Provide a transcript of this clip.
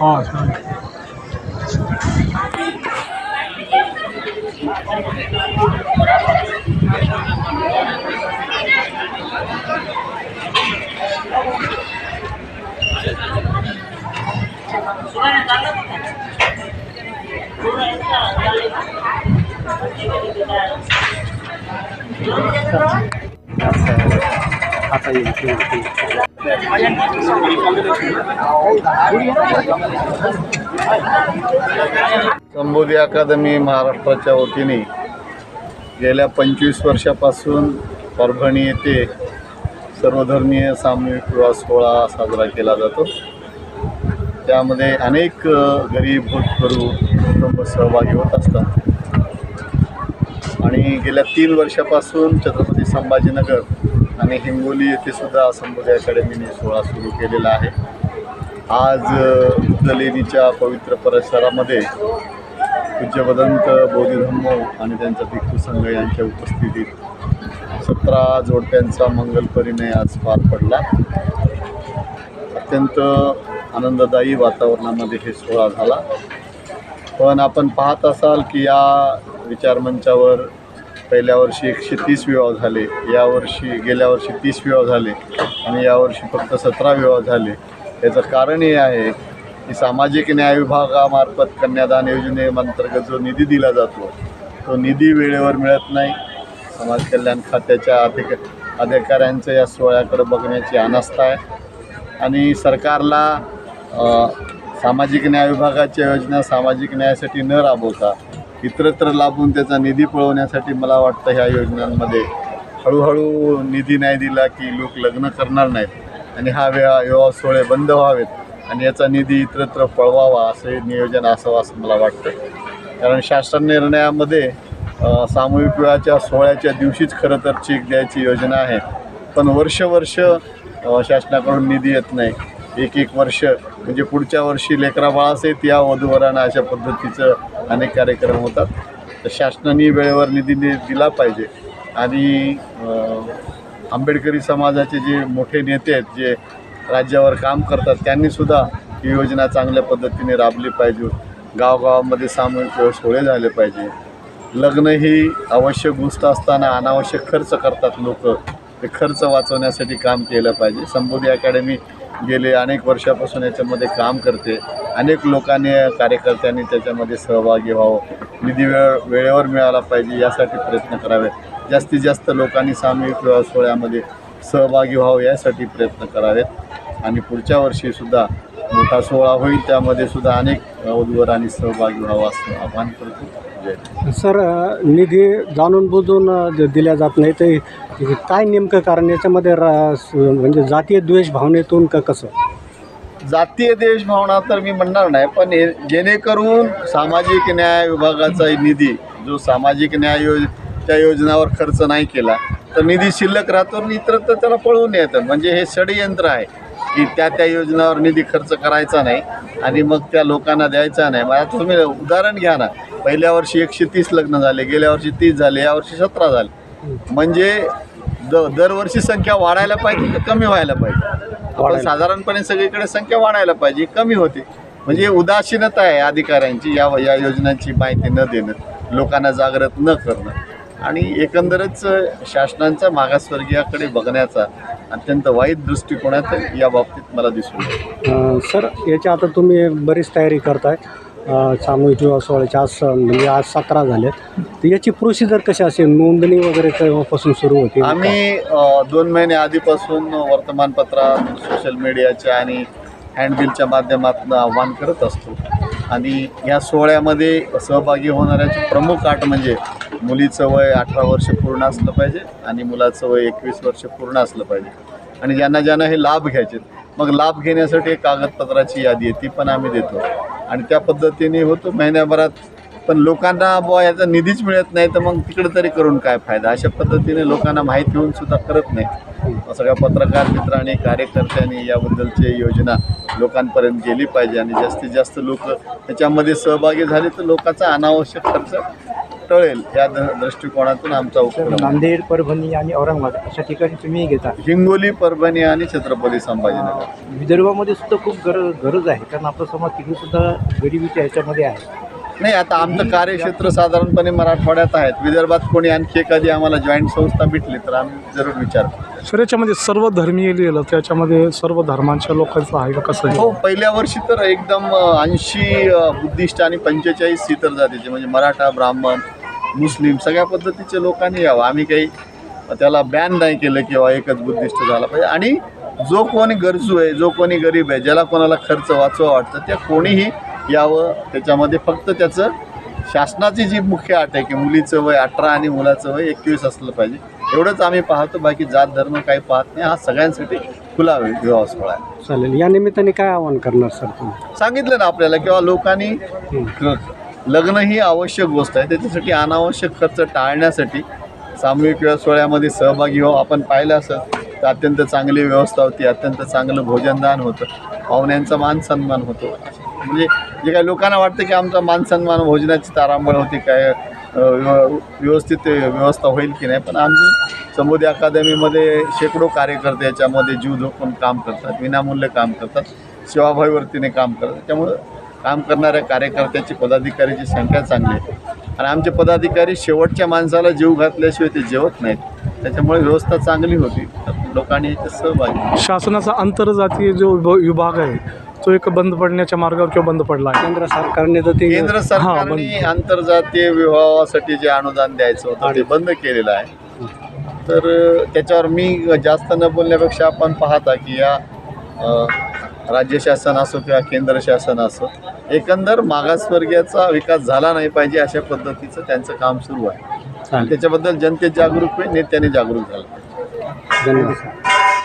हां छान आता येईल ते येईल. संबोधी अकादमी महाराष्ट्राच्या वतीने गेल्या पंचवीस वर्षापासून परभणी येथे सर्वधर्मीय सामूहिक विवाह सोहळा साजरा केला जातो. त्यामध्ये अनेक गरीब भूतकरू कुटुंब सहभागी होत असतात. आणि गेल्या तीन वर्षापासून छत्रपती संभाजीनगर आणि हिंगोली येथे सुद्धा संबोधी अकॅडमीने सोहळा सुरू केलेला आहे. आज अ, पवित्र परिसरामध्ये पूज्यवदंत बोधिधम्म आणि त्यांचा भिक्खू संघ यांच्या उपस्थितीत सतरा जोडप्यांचा मंगल परिणय आज पार पडला. अत्यंत आनंददायी वातावरणामध्ये हे सोहळा झाला. पण आपण पाहत असाल की या विचारमंचावर पहिल्या वर्षी एकशे तीस विवाह झाले यावर्षी गेल्या वर्षी तीस विवाह झाले आणि यावर्षी फक्त सतरा विवाह झाले. याचं कारण हे आहे की सामाजिक न्याय विभागामार्फत कन्यादान योजनेअंतर्गत जो निधी दिला जातो तो निधी वेळेवर मिळत नाही. समाज कल्याण खात्याच्या अधिक अधिकाऱ्यांचं या सोहळ्याकडे बघण्याची अनास्था आहे. आणि सरकारला सामाजिक न्याय विभागाच्या योजना सामाजिक न्यायासाठी न राबवता इतरत्र लाभून त्याचा निधी पळवण्यासाठी मला वाटतं ह्या योजनांमध्ये हळूहळू निधी नाही दिला की लोक लग्न करणार नाहीत. आणि हा विवाह विवाह सोहळे बंद व्हावेत आणि याचा निधी इतरत्र पळवावा असे नियोजन असावं असं मला वाटतं. कारण शासन निर्णयामध्ये सामूहिक विवाहाच्या सोहळ्याच्या दिवशीच खरं तर चेक द्यायची योजना आहे. पण वर्ष वर्ष शासनाकडून निधी येत नाही. एक एक वर्ष म्हणजे पुढच्या वर्षी लेकरा बाळासहित या वधूवरांना अशा पद्धतीचं अनेक कार्यक्रम होतात. तर शासनाने वेळेवर निधी दिला पाहिजे. आणि आंबेडकरी समाजाचे जे मोठे नेते आहेत जे राज्यावर काम करतात त्यांनीसुद्धा ही योजना चांगल्या पद्धतीने राबली पाहिजे. गावगावामध्ये सामूहिक सोहळे झाले पाहिजे. लग्न ही आवश्यक गोष्ट असताना अनावश्यक खर्च करतात लोक. ते खर्च वाचवण्यासाठी काम केलं पाहिजे. संबोधी अकॅडमी गेले अनेक वर्षापासून याच्यामध्ये काम करते. अनेक लोकांनी कार्यकर्त्यांनी त्याच्यामध्ये सहभागी व्हावं. निधी वेळ वेळेवर मिळाला पाहिजे यासाठी प्रयत्न करावे. जास्तीत जास्त लोकांनी सामूहिक विवाह सोहळ्यामध्ये सहभागी व्हावं यासाठी प्रयत्न करावेत. आणि पुढच्या वर्षीसुद्धा मोठा सोहळा होईल. त्यामध्ये सुद्धा अनेक वधूवरांनी सहभागी व्हावं असं आवाहन करतो. जय. सर निधी जाणून बुजून दिल्या जात नाही ते काय नेमकं कारण? याच्यामध्ये रा- स- म्हणजे जातीय द्वेष भावनेतून का कसं? जातीय देशभावना तर मी म्हणणार नाही पण हे जेणेकरून सामाजिक न्याय विभागाचा निधी जो सामाजिक न्याय योज त्या योजनावर खर्च नाही केला तर निधी शिल्लक राहतो आणि इतरत्र त्याला पळवून येतं म्हणजे हे षडयंत्र आहे. की त्या त्या योजनावर निधी खर्च करायचा नाही आणि मग त्या लोकांना द्यायचा नाही. मग आता तुम्ही उदाहरण घ्या ना. पहिल्या वर्षी एकशे तीस लग्न झाले गेल्या वर्षी तीस झाले यावर्षी सतरा झाले. म्हणजे द दरवर्षी संख्या वाढायला पाहिजे का कमी व्हायला पाहिजे? आपण. साधारणपणे सगळीकडे संख्या वाढायला पाहिजे कमी होते. म्हणजे उदासीनता आहे अधिकाऱ्यांची या या योजनांची माहिती न देणं लोकांना जागृत न करणं. आणि एकंदरच शासनांचा मागासवर्गीयाकडे बघण्याचा अत्यंत वाईट दृष्टिकोनात या बाबतीत मला दिसून सर याच्या आता तुम्ही बरीच तयारी करताय. सामूहिक विवाह सोहळ्याचे आज म्हणजे आज सतरा झालेत. तर याची प्रोसिजर कशी असेल? नोंदणी वगैरे केव्हापासून सुरू होते आम्ही दोन महिने आधीपासून वर्तमानपत्रात सोशल मीडियाच्या आणि हँडबिलच्या माध्यमातून आव्हान करत असतो. आणि या सोहळ्यामध्ये सहभागी होणाऱ्याची प्रमुख अट म्हणजे मुलीचं वय अठरा वर्ष पूर्ण असलं पाहिजे आणि मुलाचं वय एकवीस वर्ष पूर्ण असलं पाहिजे. आणि ज्यांना ज्यांना हे लाभ घ्यायचे मग लाभ घेण्यासाठी एक कागदपत्राची यादी आहे ती पण आम्ही देतो. आणि त्या पद्धतीने होतो महिन्याभरात. पण लोकांना बुवा याचा निधीच मिळत नाही तर मग तिकडे तरी करून काय फायदा? अशा पद्धतीने लोकांना माहिती होऊन सुद्धा करत नाही. सगळ्या पत्रकार मित्रांनी कार्यकर्त्यांनी याबद्दलची योजना लोकांपर्यंत गेली पाहिजे. आणि जास्तीत जास्त लोक त्याच्यामध्ये सहभागी झाले तर लोकांचा अनावश्यक खर्च टळेल या द- दृष्टिकोनातून आमचा उपक्रम. आहे. नांदेड परभणी आणि औरंगाबाद अशा ठिकाणी तुम्ही घेता. हिंगोली परभणी आणि छत्रपती संभाजीनगर. विदर्भामध्ये सुद्धा खूप गरज गरज आहे कारण आपला समाज तिकडे सुद्धा गरिबीच्या ह्याच्यामध्ये आहे. नाही आता आमचं कार्यक्षेत्र साधारणपणे मराठवाड्यात आहेत विदर्भात कोणी आणखी एखादी आम्हाला जॉईंट संस्था भेटली तर आम्ही जरूर विचार करू. सर याच्यामध्ये सर्व धर्मीय लिहिलं त्याच्यामध्ये सर्व धर्मांच्या लोकांचं आहे का कसं आहे? हो पहिल्या वर्षी तर एकदम ऐंशी बुद्धिस्ट आणि पंचेचाळीस इतर जातीचे म्हणजे मराठा ब्राह्मण मुस्लिम सगळ्या पद्धतीचे लोकांनी यावं. आम्ही काही त्याला बॅन नाही केलं किंवा एकच बुद्धिस्ट झाला पाहिजे. आणि जो कोणी गरजू आहे जो कोणी गरीब आहे ज्याला कोणाला खर्च वाचवा वाटतं त्या कोणीही यावं. त्याच्यामध्ये फक्त त्याचं शासनाची जी मुख्य अट आहे की मुलीचं वय अठरा आणि मुलाचं वय एकवीस असलं पाहिजे एवढंच आम्ही पाहतो. बाकी जात धर्म काही पाहत नाही. हा सगळ्यांसाठी खुला विवाह सोहळा आहे. चालेल. या निमित्ताने काय आवाहन करणार सर तुम्ही? सांगितलं ना आपल्याला किंवा लोकांनी लग्न ही आवश्यक गोष्ट आहे. त्याच्यासाठी अनावश्यक खर्च टाळण्यासाठी सामूहिक विवाह सोहळ्यामध्ये सहभागी व्हावं. आपण पाहिलं असं तर अत्यंत चांगली व्यवस्था होती अत्यंत चांगलं भोजनदान होतं पाहुण्यांचा मान सन्मान होतो. म्हणजे जे काही लोकांना वाटतं की आमचा मान सन्मान भोजनाची तारांबळ होती काय व्यव- व्यवस्थित व्यवस्था होईल की नाही पण आम्ही समुदी अकादमीमध्ये शेकडो कार्यकर्ते याच्यामध्ये जीव धोकून काम करतात विनामूल्य काम करतात सेवाभावीवरतीने काम करतात. त्यामुळं काम करणाऱ्या कार्यकर्त्याची पदाधिकाऱ्याची संख्या चांगली आहे. आणि आमचे पदाधिकारी शेवटच्या माणसाला जीव घातल्याशिवाय ते जेवत नाहीत. त्याच्यामुळे व्यवस्था चांगली होती. तर लोकांनी याच्यात सहभागी शासनाचा आंतरजातीय जो विभ- विभाग आहे तो एक बंद पडण्याच्या मार्गावर किंवा बंद पडला केंद्र सरकारने तर ते केंद्र सरकारने आंतरजातीय विवाहासाठी जे अनुदान द्यायचं होतं ते बंद केलेलं आहे. तर त्याच्यावर मी जास्त न बोलण्यापेक्षा आपण पाहता की या राज्य शासन असो किंवा केंद्र शासन असो एकंदर मागासवर्गीयाचा विकास झाला नाही पाहिजे अशा पद्धतीचं त्यांचं काम सुरू आहे. त्याच्याबद्दल जनतेत जागरूक होईल नेत्याने जागरूक झालं धन्यवाद.